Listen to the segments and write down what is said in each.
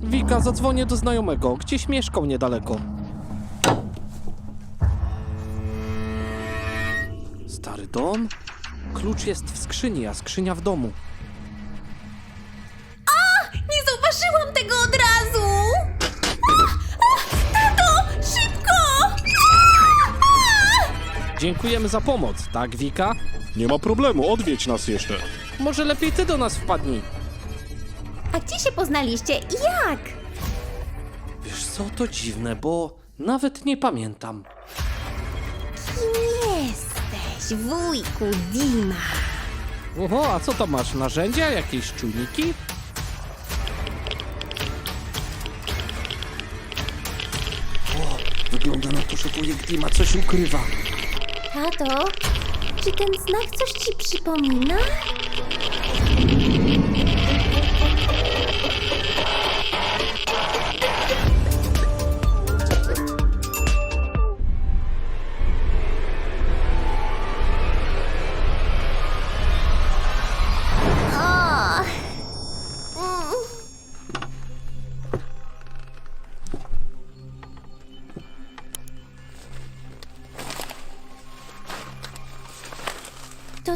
Wika, zadzwonię do znajomego. Gdzieś mieszkał niedaleko. Stary dom? Klucz jest w skrzyni, a skrzynia w domu. Nie zauważyłam tego od razu! A, a, tato, szybko! A, a! Dziękujemy za pomoc, tak Wika? Nie ma problemu, odwiedź nas jeszcze. Może lepiej ty do nas wpadnij. A gdzie się poznaliście i jak? Wiesz co, to dziwne, bo nawet nie pamiętam. Kim jesteś, wujku Dima? Oho, a co tam masz? Narzędzia? Jakieś czujniki? O, wygląda na to, że wujek Dima coś ukrywa. Tato, czy ten znak coś ci przypomina?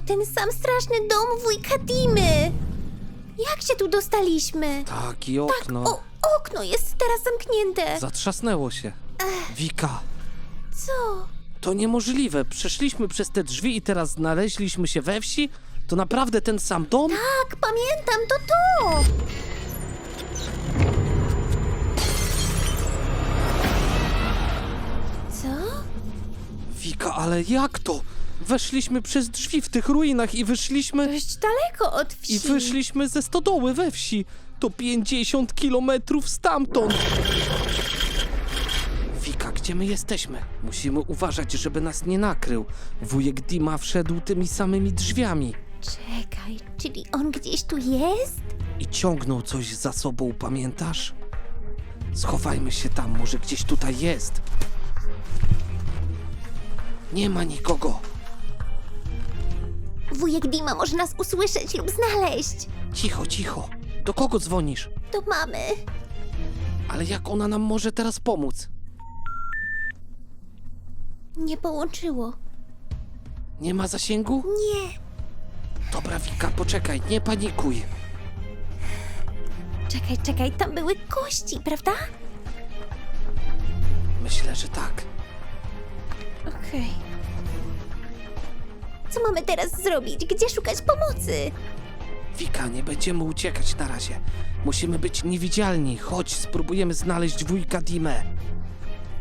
Ten sam straszny dom wujka Dimy. Jak się tu dostaliśmy? Tak, i okno. O, okno jest teraz zamknięte. Zatrzasnęło się. Wika, Co? to niemożliwe. Przeszliśmy przez te drzwi i teraz znaleźliśmy się we wsi? To naprawdę ten sam dom? Tak, pamiętam, to to. Co? Wika, ale jak to? Weszliśmy przez drzwi w tych ruinach i wyszliśmy... Dość daleko od wsi. I wyszliśmy ze stodoły we wsi. To 50 kilometrów stamtąd. Wika, gdzie my jesteśmy? Musimy uważać, żeby nas nie nakrył. Wujek Dima wszedł tymi samymi drzwiami Czekaj, czyli on gdzieś tu jest? i ciągnął coś za sobą, pamiętasz? Schowajmy się tam, może gdzieś tutaj jest. Nie ma nikogo. Wujek Dima może nas usłyszeć lub znaleźć. Cicho, cicho. Do kogo dzwonisz? Do mamy. Ale jak ona nam może teraz pomóc? Nie połączyło. Nie ma zasięgu? Nie. Dobra, Wika, poczekaj, nie panikuj. Czekaj, czekaj, tam były kości, prawda? Myślę, że tak. Okej. Co mamy teraz zrobić? Gdzie szukać pomocy? Wika, nie będziemy uciekać na razie. Musimy być niewidzialni. Chodź, spróbujemy znaleźć wujka Dimę.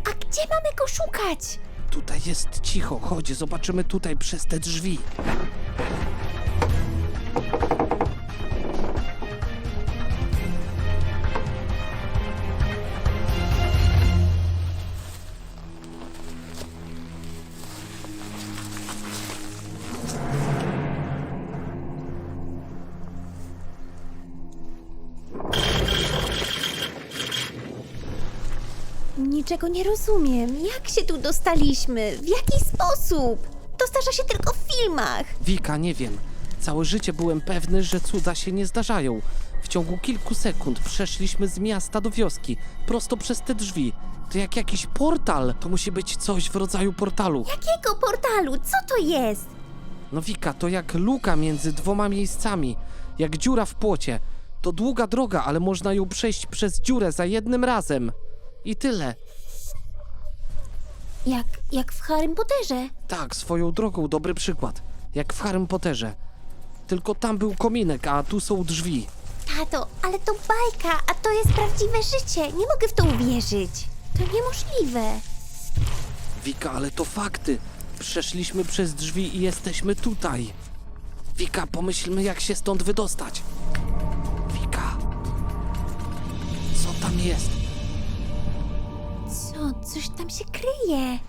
A gdzie mamy go szukać? Tutaj jest cicho. Chodź, zobaczymy tutaj przez te drzwi. Niczego nie rozumiem. Jak się tu dostaliśmy? W jaki sposób? To zdarza się tylko w filmach. Wika, nie wiem. Całe życie byłem pewny, że cuda się nie zdarzają. W ciągu kilku sekund przeszliśmy z miasta do wioski, prosto przez te drzwi. To jak jakiś portal. To musi być coś w rodzaju portalu. Jakiego portalu? Co to jest? No Wika, to jak luka między dwoma miejscami, jak dziura w płocie. To długa droga, ale można ją przejść przez dziurę za jednym razem. I tyle. Jak, jak w Harrym Potterze. Tak, swoją drogą dobry przykład. Jak w Harrym Potterze. Tylko tam był kominek, a tu są drzwi. Tato, ale to bajka, a to jest prawdziwe życie. Nie mogę w to uwierzyć. To niemożliwe. Wika, ale to fakty. Przeszliśmy przez drzwi i jesteśmy tutaj. Wika, pomyślmy jak się stąd wydostać. Wika. Co tam jest? Co? Coś tam się kryje.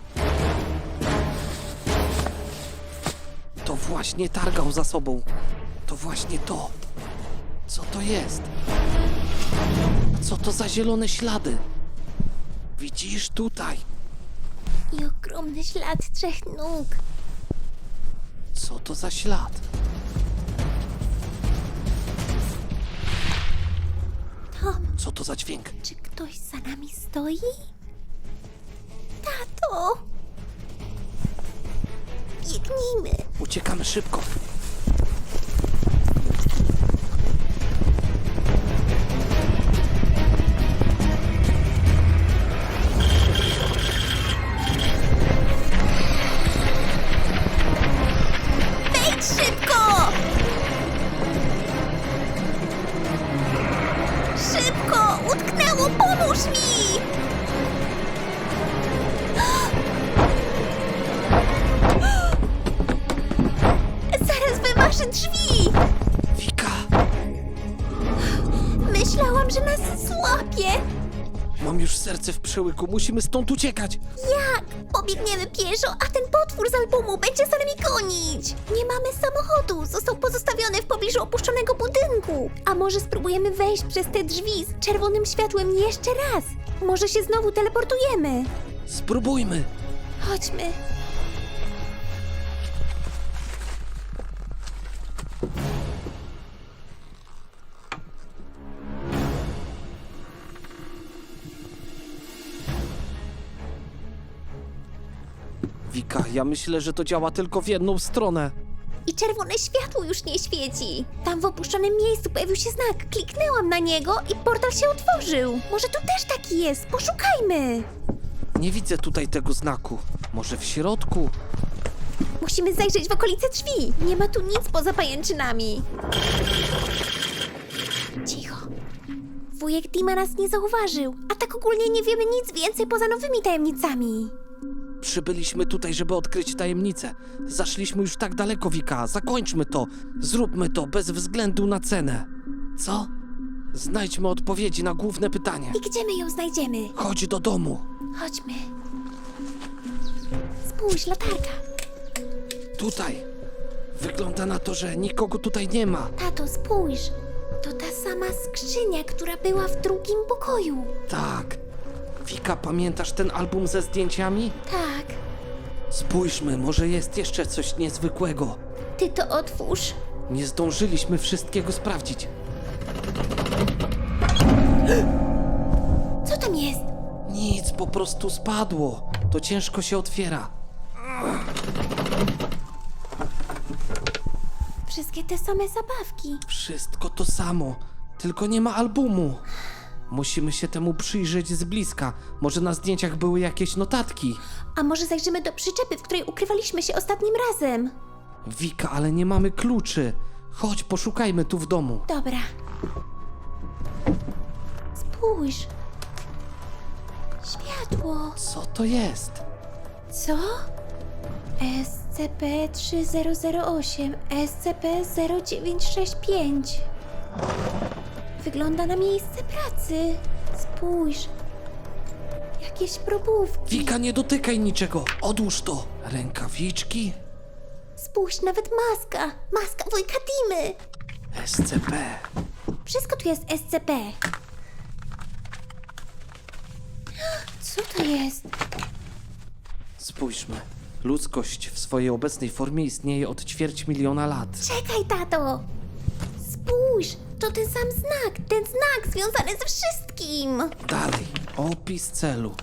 To właśnie targał za sobą. To właśnie to. Co to jest? Co to za zielone ślady? Widzisz tutaj? I ogromny ślad trzech nóg. Co to za ślad? Tom, Co to za dźwięk? czy ktoś za nami stoi? Tato! Biegnijmy! Uciekamy szybko. Wejdź szybko! Szybko! Utknęło! Pomóż mi! Musimy stąd uciekać! Jak? Pobiegniemy pieszo, a ten potwór z albumu będzie za nami gonić! Nie mamy samochodu, został pozostawiony w pobliżu opuszczonego budynku. A może spróbujemy wejść przez te drzwi z czerwonym światłem jeszcze raz? Może się znowu teleportujemy? Spróbujmy! Chodźmy. Ja myślę, że to działa tylko w jedną stronę. I czerwone światło już nie świeci. Tam w opuszczonym miejscu pojawił się znak. Kliknęłam na niego i portal się otworzył. Może tu też taki jest. Poszukajmy. Nie widzę tutaj tego znaku. Może w środku? Musimy zajrzeć w okolice drzwi. Nie ma tu nic poza pajęczynami. Cicho. Wujek Dima nas nie zauważył, a tak ogólnie nie wiemy nic więcej poza nowymi tajemnicami. Przybyliśmy tutaj, żeby odkryć tajemnicę. Zaszliśmy już tak daleko, Wika. Zakończmy to. Zróbmy to bez względu na cenę. Co? Znajdźmy odpowiedzi na główne pytanie. I gdzie my ją znajdziemy? Chodź do domu. Chodźmy. Spójrz, latarka. Tutaj. Wygląda na to, że nikogo tutaj nie ma. Tato, spójrz. To ta sama skrzynia, która była w drugim pokoju. Tak. Wika, pamiętasz ten album ze zdjęciami? Tak. Spójrzmy, może jest jeszcze coś niezwykłego. Ty to otwórz. Nie zdążyliśmy wszystkiego sprawdzić. Co tam jest? Nic, po prostu spadło. To ciężko się otwiera. Wszystkie te same zabawki. Wszystko to samo, tylko nie ma albumu. Musimy się temu przyjrzeć z bliska. Może na zdjęciach były jakieś notatki. A może zajrzymy do przyczepy, w której ukrywaliśmy się ostatnim razem? Wika, ale nie mamy kluczy. Chodź, poszukajmy tu w domu. Dobra. Spójrz. Światło. Co to jest? Co? SCP-3008, SCP-0965. Wygląda na miejsce pracy. Spójrz. Jakieś probówki. Wika, nie dotykaj niczego. Odłóż to. Rękawiczki? Spójrz, nawet maska. Maska wujka Dimy. SCP. Wszystko tu jest SCP. Co to jest? Spójrzmy. Ludzkość w swojej obecnej formie istnieje od ćwierć miliona lat. Czekaj, tato! Spójrz, to ten sam znak, ten znak związany ze wszystkim! Dalej. Opis celu.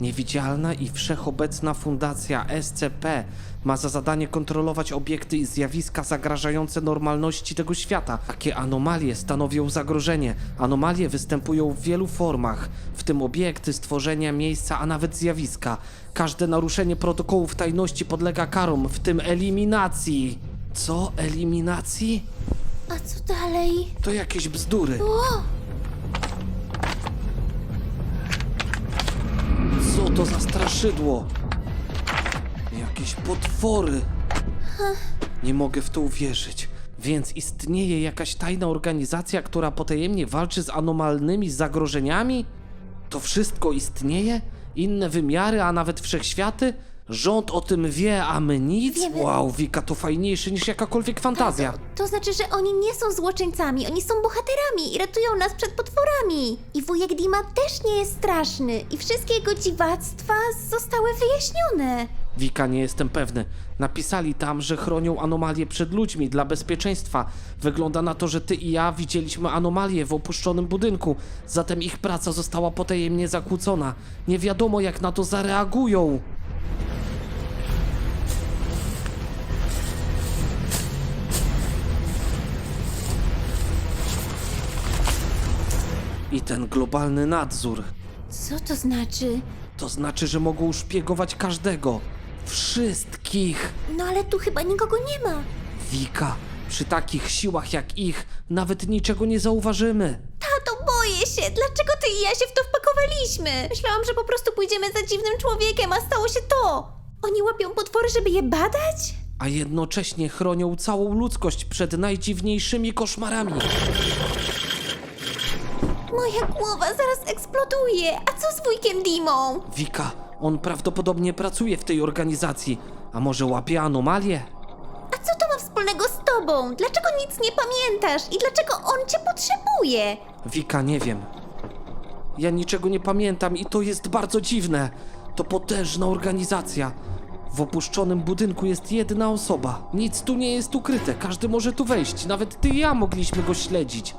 Niewidzialna i wszechobecna fundacja SCP ma za zadanie kontrolować obiekty i zjawiska zagrażające normalności tego świata. Takie anomalie stanowią zagrożenie. Anomalie występują w wielu formach, w tym obiekty, stworzenia, miejsca, a nawet zjawiska. Każde naruszenie protokołów tajności podlega karom, w tym eliminacji. Co? Eliminacji? A co dalej? To jakieś bzdury. O! Co to za straszydło? Jakieś potwory. Nie mogę w to uwierzyć. Więc istnieje jakaś tajna organizacja, która potajemnie walczy z anomalnymi zagrożeniami? To wszystko istnieje? Inne wymiary, a nawet wszechświaty? Rząd o tym wie, a my nic? Wiemy. Wow, Wika, to fajniejsze niż jakakolwiek fantazja. To znaczy, że oni nie są złoczyńcami, oni są bohaterami i ratują nas przed potworami. I wujek Dima też nie jest straszny i wszystkie jego dziwactwa zostały wyjaśnione. Wika, nie jestem pewny. Napisali tam, że chronią anomalie przed ludźmi dla bezpieczeństwa. Wygląda na to, że ty i ja widzieliśmy anomalie w opuszczonym budynku, zatem ich praca została potajemnie zakłócona. Nie wiadomo, jak na to zareagują. I ten globalny nadzór. Co to znaczy? To znaczy, że mogą szpiegować każdego. Wszystkich. No ale tu chyba nikogo nie ma. Wika, przy takich siłach jak ich, nawet niczego nie zauważymy. Tato, boję się. Dlaczego ty i ja się w to wpakowaliśmy? Myślałam, że po prostu pójdziemy za dziwnym człowiekiem, a stało się to. Oni łapią potwory, żeby je badać? A jednocześnie chronią całą ludzkość przed najdziwniejszymi koszmarami. Moja głowa zaraz eksploduje. A co z wujkiem Dimą? Wika, on prawdopodobnie pracuje w tej organizacji. A może łapie anomalie? A co to ma wspólnego z tobą? Dlaczego nic nie pamiętasz? I dlaczego on cię potrzebuje? Wika, nie wiem. Ja niczego nie pamiętam i to jest bardzo dziwne. To potężna organizacja. W opuszczonym budynku jest jedna osoba. Nic tu nie jest ukryte, każdy może tu wejść. Nawet ty i ja mogliśmy go śledzić.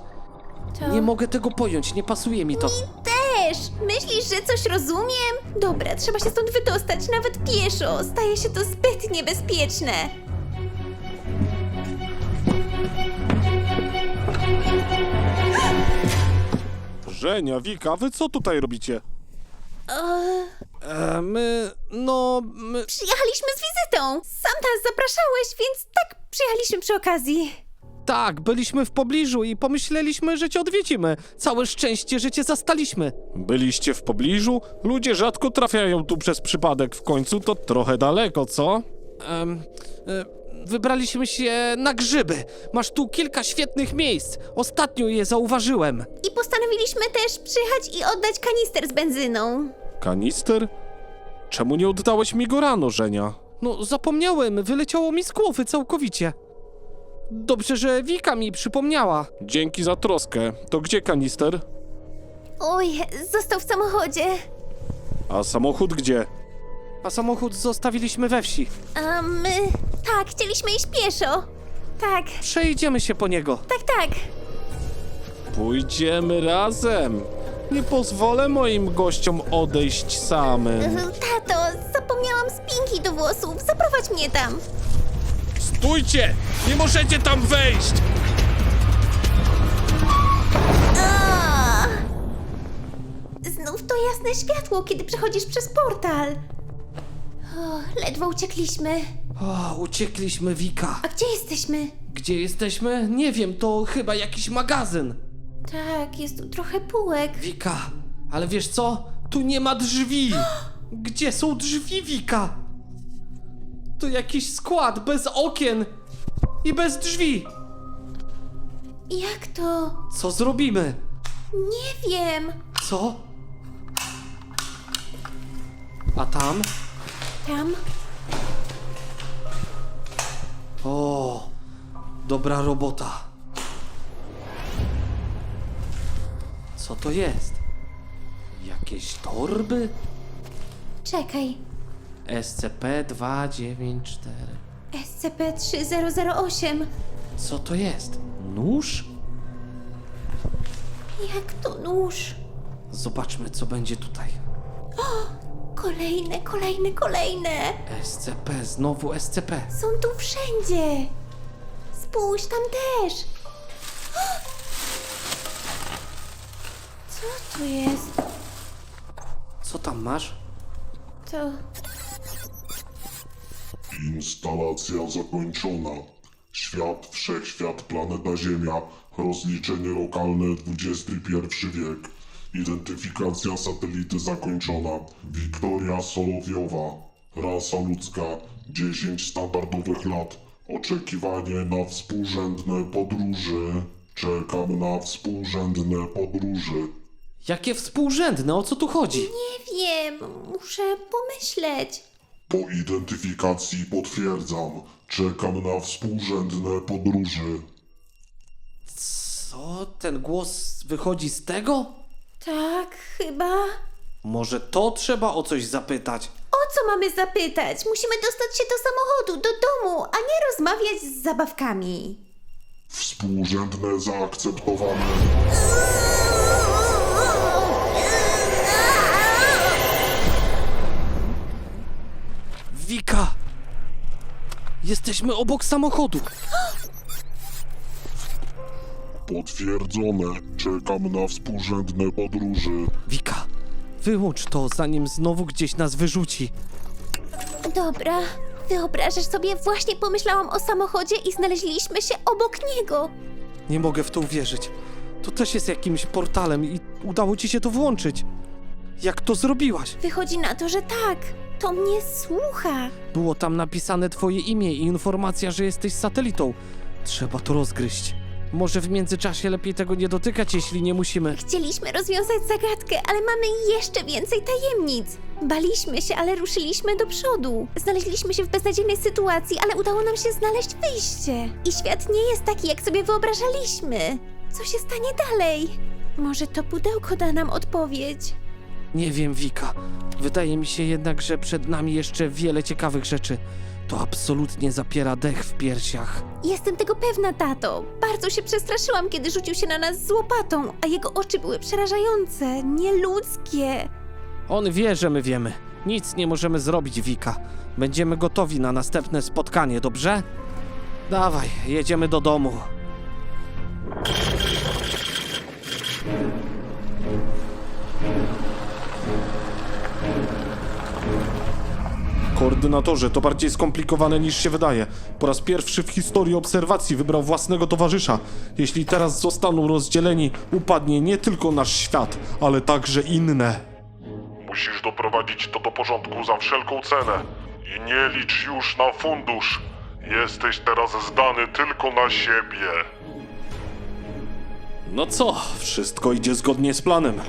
To... Nie mogę tego pojąć, nie pasuje mi to. Też! Myślisz, że coś rozumiem? Dobra, trzeba się stąd wydostać, nawet pieszo. Staje się to zbyt niebezpieczne. Żenia, Wika, wy co tutaj robicie? Eee, E, my, no, my... przyjechaliśmy z wizytą. Sam nas zapraszałeś, więc tak przyjechaliśmy przy okazji. Tak, byliśmy w pobliżu i pomyśleliśmy, że cię odwiedzimy. Całe szczęście, że cię zastaliśmy. Byliście w pobliżu? Ludzie rzadko trafiają tu przez przypadek, w końcu to trochę daleko, co? Em, e, wybraliśmy się na grzyby. Masz tu kilka świetnych miejsc. Ostatnio je zauważyłem. I postanowiliśmy też przyjechać i oddać kanister z benzyną. Kanister? Czemu nie oddałeś mi go rano, Żenia? No, zapomniałem, wyleciało mi z głowy całkowicie. Dobrze, że Wika mi przypomniała. Dzięki za troskę. To gdzie kanister? Oj, został w samochodzie. A samochód gdzie? A samochód zostawiliśmy we wsi. A my... Tak, chcieliśmy iść pieszo. Tak, Przejdziemy się po niego. tak, tak. Pójdziemy razem. Nie pozwolę moim gościom odejść samym. Tato, zapomniałam spinki do włosów. Zaprowadź mnie tam. Stójcie! Nie możecie tam wejść! A! Znów to jasne światło, kiedy przechodzisz przez portal. O, ledwo uciekliśmy. O, uciekliśmy, Wika. A gdzie jesteśmy? Gdzie jesteśmy? Nie wiem, to chyba jakiś magazyn. Tak, jest tu trochę półek. Wika, ale wiesz co? Tu nie ma drzwi. Gdzie są drzwi, Wika? To jakiś skład bez okien i bez drzwi. Jak to? Co zrobimy? Nie wiem. Co? A tam? Tam? O, dobra robota. Co to jest? Jakieś torby? Czekaj. SCP-294. SCP-3008. Co to jest? Nóż? Jak to nóż? Zobaczmy, co będzie tutaj. Kolejne, kolejne, kolejne. SCP, znowu SCP. Są tu wszędzie. Spójrz, tam też. Co tu jest? Co tam masz? To... Instalacja zakończona. Świat, wszechświat, planeta Ziemia, rozliczenie lokalne XXI wiek. Identyfikacja satelity zakończona. Wiktoria Solowiowa. Rasa ludzka. 10 standardowych lat. Oczekiwanie na współrzędne podróże. Czekam na współrzędne podróże. Jakie współrzędne, o co tu chodzi? Nie wiem, muszę pomyśleć. Po identyfikacji potwierdzam. Czekam na współrzędne podróże. Co? Ten głos wychodzi z tego? Tak, chyba. Może to trzeba o coś zapytać? O co mamy zapytać? Musimy dostać się do samochodu, do domu, a nie rozmawiać z zabawkami. Współrzędne zaakceptowane. Wika! Jesteśmy obok samochodu. Potwierdzone. Czekam na współrzędne podróże. Wika, wyłącz to, zanim znowu gdzieś nas wyrzuci. Dobra, wyobrażasz sobie, właśnie pomyślałam o samochodzie i znaleźliśmy się obok niego. Nie mogę w to uwierzyć. To też jest jakimś portalem i udało ci się to włączyć. Jak to zrobiłaś? Wychodzi na to, że tak. To mnie słucha. Było tam napisane twoje imię i informacja, że jesteś satelitą. Trzeba to rozgryźć. Może w międzyczasie lepiej tego nie dotykać, jeśli nie musimy. Chcieliśmy rozwiązać zagadkę, ale mamy jeszcze więcej tajemnic. Baliśmy się, ale ruszyliśmy do przodu. Znaleźliśmy się w beznadziejnej sytuacji, ale udało nam się znaleźć wyjście. I świat nie jest taki, jak sobie wyobrażaliśmy. Co się stanie dalej? Może to pudełko da nam odpowiedź. Nie wiem, Wika. Wydaje mi się jednak, że przed nami jeszcze wiele ciekawych rzeczy. To absolutnie zapiera dech w piersiach. Jestem tego pewna, tato. Bardzo się przestraszyłam, kiedy rzucił się na nas z łopatą, a jego oczy były przerażające, nieludzkie. On wie, że my wiemy. Nic nie możemy zrobić, Wika. Będziemy gotowi na następne spotkanie, dobrze? Dawaj, jedziemy do domu. Koordynatorze, to bardziej skomplikowane niż się wydaje. Po raz pierwszy w historii obserwacji wybrał własnego towarzysza. Jeśli teraz zostaną rozdzieleni, upadnie nie tylko nasz świat, ale także inne. Musisz doprowadzić to do porządku za wszelką cenę. I nie licz już na fundusz. Jesteś teraz zdany tylko na siebie. No co, wszystko idzie zgodnie z planem.